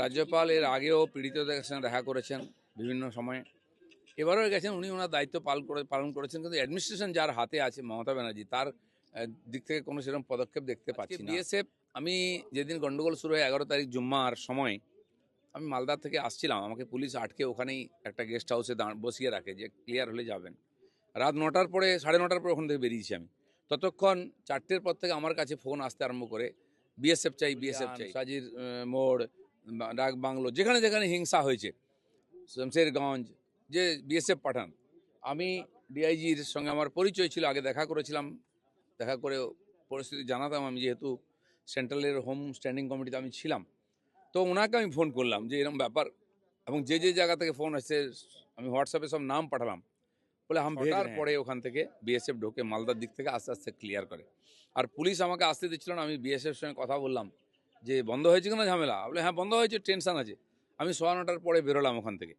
রাজ্যপাল এর আগেও পীড়িতদের সঙ্গে দেখা করেছেন বিভিন্ন সময়ে। এবারও গেছেন উনি ওনার দায়িত্ব পালন করে পালন করেছেন কিন্তু অ্যাডমিনিস্ট্রেশন যার হাতে আছে মমতা ব্যানার্জি তার দিক থেকে কোনো সেরকম পদক্ষেপ দেখতে পাচ্ছি বিএসএফ আমি যেদিন গন্ডগোল শুরু হয় এগারো তারিখ জুম্মার সময় আমি মালদার থেকে আসছিলাম আমাকে পুলিশ আটকে ওখানেই একটা গেস্ট হাউসে দাঁড় বসিয়ে রাখে যে ক্লিয়ার হলে যাবেন। রাত নটার পরে সাড়ে নটার পরে ওখান থেকে বেরিয়েছি আমি। ততক্ষণ চারটের পর থেকে আমার কাছে ফোন আসতে আরম্ভ করে বিএসএফ চাই বিএসএফ চাই। সাজির মোড় ডাক বাংলো যেখানে যেখানে হিংসা হয়েছে শমশেরগঞ্জ যে বিএসএফ পাঠান। আমি ডিআইজির সঙ্গে আমার পরিচয় ছিল আগে দেখা করেছিলাম দেখা করে পরিস্থিতি জানাতাম আমি যেহেতু সেন্ট্রালের হোম স্ট্যান্ডিং কমিটিতে আমি ছিলাম। তো ওনাকে আমি ফোন করলাম যে এরকম ব্যাপার এবং যে যে জায়গা থেকে ফোন আসছে আমি হোয়াটসঅ্যাপে সব নাম পাঠালাম। বলে হাম ভেজার পরে ওখান থেকে বিএসএফ ঢোকে মালদার দিক থেকে আস্তে আস্তে ক্লিয়ার করে। আর পুলিশ আমাকে আসতে দিচ্ছিল না আমি বিএসএফ সঙ্গে কথা বললাম। যে বন্ধ হয়েছে কিনা ঝামেলা। বলে হ্যাঁ বন্ধ হয়েছে, টেনশন আছে। আমি সোয়া নটার পরে বেরোলাম ওখান থেকে।